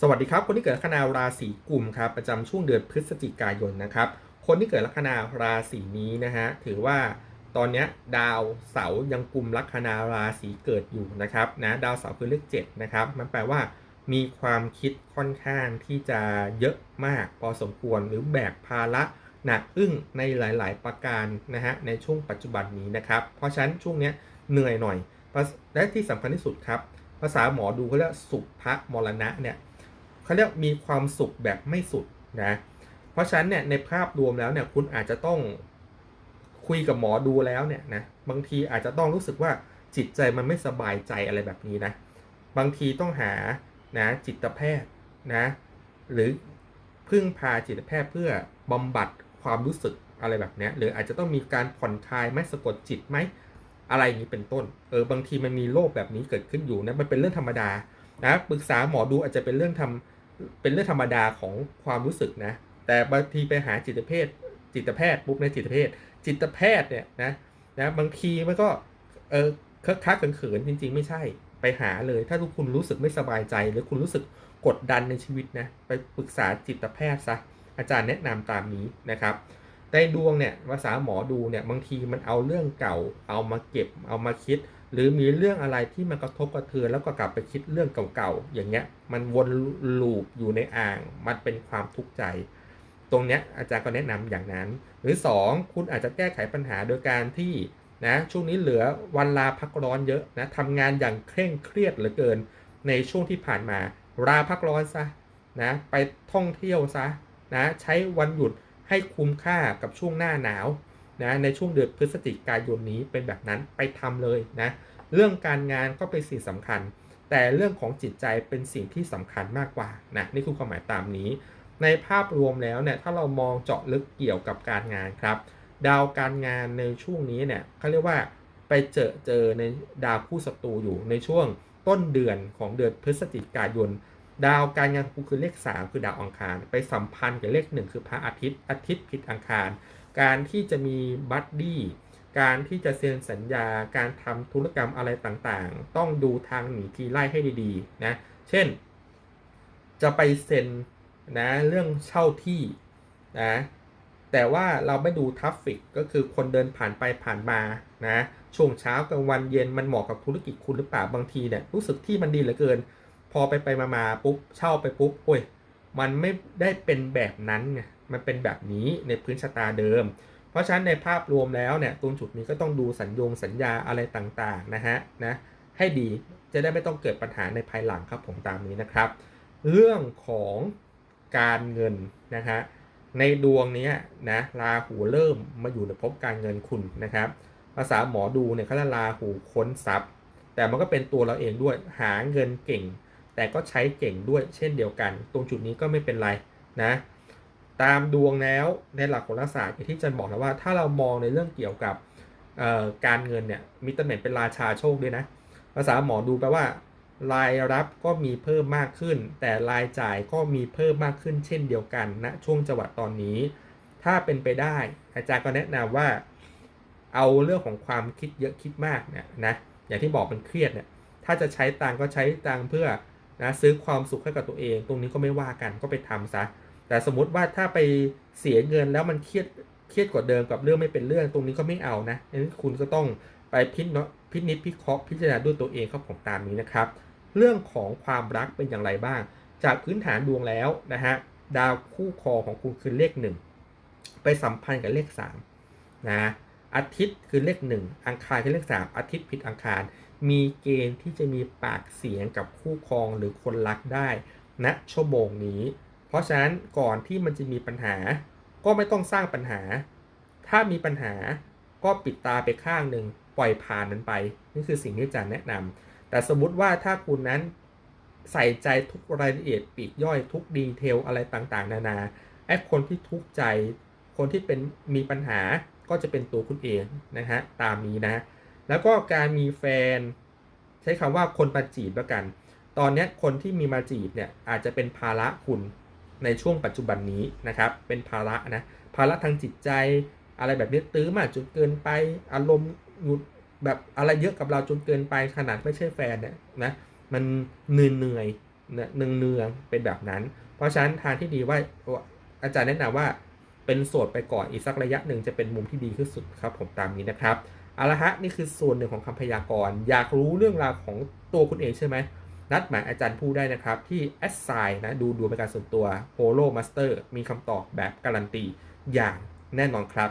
สวัสดีครับ คนที่เกิดลัคนาราศีกุมครับประจำช่วงเดือนพฤศจิกายนนะครับ คนที่เกิดลัคนาราศีนี้นะฮะถือว่าตอนนี้ดาวเสาร์ยังกุมลัคนาราศีเกิดอยู่นะครับนะดาวเสาร์คือเลข7นะครับมันแปลว่ามีความคิดค่อนข้างที่จะเยอะมากพอสมควรหรือแบกภาระหนักอึ้งในหลาย ๆ ประการนะฮะในช่วงปัจจุบันนี้นะครับ เพราะฉะนั้นช่วงเนี้ยเหนื่อยหน่อยและที่สำคัญที่สุดครับ ภาษาหมอดูเขาเรียกสุภมรณะเนี่ย เขาเรียกมีความสุขแบบไม่สุดนะเพราะฉะนั้นเนี่ยในภาพรวมแล้วเนี่ยคุณอาจจะต้องคุยกับหมอดูแล้วเนี่ยนะบางทีอาจจะต้องรู้สึกว่าจิตใจมันไม่สบายใจอะไรแบบนี้นะบางทีต้องหานะจิตแพทย์นะหรือพึ่งพาจิตแพทย์เพื่อบำบัดความรู้สึกอะไรแบบนี้หรืออาจจะต้องมีการผ่อนคลายไหมสะกดจิตไหมอะไรอย่างนี้เป็นต้นเออบางทีมันมีโรคแบบนี้เกิดขึ้นอยู่นะมันเป็นเรื่องธรรมดานะปรึกษาหมอดูอาจจะเป็นเรื่องทำ เป็นเรื่องธรรมดาของความรู้สึกนะ แต่บางทีไปหาจิตแพทย์จิตแพทย์ปุ๊บในจิตแพทย์จิตแพทย์เนี่ยนะนะบางทีมันก็เออคักคักเขินจริง ๆ ไม่ใช่ไปหาเลย ถ้าทุกคุณรู้สึกไม่สบายใจ หรือคุณรู้สึกกดดันในชีวิตนะไปปรึกษาจิตแพทย์ซะอาจารย์แนะนำตามนี้นะครับในดวงเนี่ยภาษาหมอดูเนี่ยบางทีมันเอาเรื่องเก่าเอามาเก็บเอามาคิด หรือมีเรื่องอะไรที่มันกระทบกระเทือนแล้วก็กลับไปคิดเรื่องเก่าๆอย่างเงี้ยมันวนลูปอยู่ในอ่าง มันเป็นความทุกข์ใจ ตรงเนี้ยอาจารย์ก็แนะนำอย่างนั้น หรือ 2 คุณอาจจะแก้ไขปัญหาโดยการที่นะช่วงนี้เหลือวันลาพักร้อนเยอะนะทำงานอย่างเคร่งเครียดเหลือเกิน ในช่วงที่ผ่านมาลาพักร้อนซะนะไปท่องเที่ยวซะนะใช้วันหยุดให้คุ้มค่ากับช่วงหน้าหนาว นะในช่วงเดือนพฤศจิกายนนี้เป็นแบบนั้นไปทำเลยนะเรื่องการงานก็เป็นสิ่งสำคัญ แต่เรื่องของจิตใจเป็นสิ่งที่สำคัญมากกว่านะนี่คือความหมายตามนี้ ในภาพรวมแล้วเนี่ยถ้าเรามองเจาะลึกเกี่ยวกับการงานครับ ดาวการงานในช่วงนี้เนี่ยเขาเรียกว่าไปเจอเจอในดาวคู่ศัตรูอยู่ในช่วงต้นเดือนของเดือนพฤศจิกายน ดาวการงานคูคือเลข 3 คือดาวอังคาร ไปสัมพันธ์กับเลข 1 คือพระอาทิตย์อาทิตย์ผิดอังคาร การที่จะมีบัดดี้การที่จะเซ็นสัญญาการทำธุรกรรมอะไรต่างๆ ต้องดูทางหนีทีไล่ให้ดีๆนะเช่น จะไปเซ็นนะเรื่องเช่าที่นะแต่ว่าเราไม่ดูทัฟฟิกก็คือคนเดินผ่านไปผ่านมานะช่วงเช้ากลางวันเย็นมันเหมาะกับธุรกิจคุณหรือเปล่าบางทีเนี่ยรู้สึกที่มันดีเหลือเกิน พอไปไปมามาปุ๊บเช่าไปปุ๊บโอ้ยมันไม่ได้เป็นแบบนั้นไง มันเป็นแบบนี้ในพื้นชะตาเดิม เพราะฉะนั้นในภาพรวมแล้วเนี่ยตรงจุดนี้ก็ต้องดูสัญญงสัญญาอะไรต่างๆนะฮะนะให้ดีจะได้ไม่ต้องเกิดปัญหาในภายหลังครับผมตามนี้นะครับ เรื่องของการเงินนะฮะในดวงนี้นะราหูเริ่มมาอยู่ในภพการเงินคุณนะครับภาษาหมอดูเนี่ยเขาเรราหูค้นทรัพย์ แต่มันก็เป็นตัวเราเองด้วยหาเงินเก่ง แต่ก็ใช้เก่งด้วยเช่นเดียวกัน ตรงจุดนี้ก็ไม่เป็นไรนะ ตามดวงแล้วในหลักโหราศาสตร์อย่างที่จันบอกแล้วว่า ถ้าเรามองในเรื่องเกี่ยวกับการเงินเนี่ยมีตำแหน่งเป็นราชาโชคด้วยนะ ภาษาหมอดูแปลว่า รายรับก็มีเพิ่มมากขึ้น แต่รายจ่ายก็มีเพิ่มมากขึ้นเช่นเดียวกันณนะช่วงจังหวะตอนนี้ ถ้าเป็นไปได้ อาจารย์ก็แนะนำว่า เอาเรื่องของความคิดเยอะคิดมากเนี่ยนะอย่างที่บอกมันเครียดเนี่ยถ้าจะใช้ตังก็ใช้ตังเพื่อนะซื้อความสุขให้กับตัวเอง ตรงนี้ก็ไม่ว่ากันก็ไปทำซะ แต่สมมติว่าถ้าไปเสียเงินแล้วมันเครียดเครียดกว่าเดิมกับเรื่องไม่เป็นเรื่องตรงนี้ก็ไม่เอานะนั้นคุณก็ต้องไปพิจพินิจพิเคราะห์พิจารณาด้วยตัวเองครับผมตามนี้นะครับ เรื่องของความรักเป็นอย่างไรบ้าง จากพื้นฐานดวงแล้วนะฮะดาวคู่ครองของคุณคือเลขหนึ่งไปสัมพันธ์กับเลข3นะอาทิตย์คือเลขหนึ่งอังคารคือเลข 3 อาทิตย์ผิดอังคาร มีเกณฑ์ที่จะมีปากเสียงกับคู่ครองหรือคนรักได้ณนะชั่วโมงนี้ ราะฉะนั้นก่อนที่มันจะมีปัญหา ก็ไม่ต้องสร้างปัญหา ถ้ามีปัญหาก็ปิดตาไปข้างหนึ่งปล่อยผ่านมันไป นี่คือสิ่งที่อาจารย์แนะนำแต่สมมติว่าถ้าคุณนั้นใส่ใจทุกรายละเอียดปีกย่อยทุกดีเทลอะไรต่างๆ นานาไอ้คนที่ทุกข์ใจ คนที่เป็นมีปัญหาก็จะเป็นตัวคุณเองนะฮะตามนี้นะ แล้วก็การมีแฟน ใช้คำว่าคนมาจีบแล้วกัน ตอนนี้คนที่มีมาจีบเนี่ยอาจจะเป็นภาระคุณ ในช่วงปัจจุบันนี้นะครับ เป็นภาระนะ ภาระทางจิตใจอะไรแบบนี้ตื้อมากจนเกินไป อารมณ์หงุดแบบอะไรเยอะกับเราจนเกินไปขนาดไม่ใช่แฟนเนี่ยนะ มันเหนื่อยเหนื่อยเนืองเนืองเป็นแบบนั้น เพราะฉะนั้นทางที่ดีว่าอาจารย์แนะนำว่าเป็นโสดไปก่อนอีกสักระยะหนึ่งจะเป็นมุมที่ดีที่สุดครับ ผมตามนี้นะครับเอาละฮะนี่คือส่วนหนึ่งของคำพยากรณ์ อยากรู้เรื่องราวของตัวคุณเองใช่ไหม นัดหมายอาจารย์ผู้ได้นะครับ ที่ a s s i g n นะดูดวงเป็นการส่วนตัว Holo Master มีคำตอบแบบการันตีอย่างแน่นอนครับ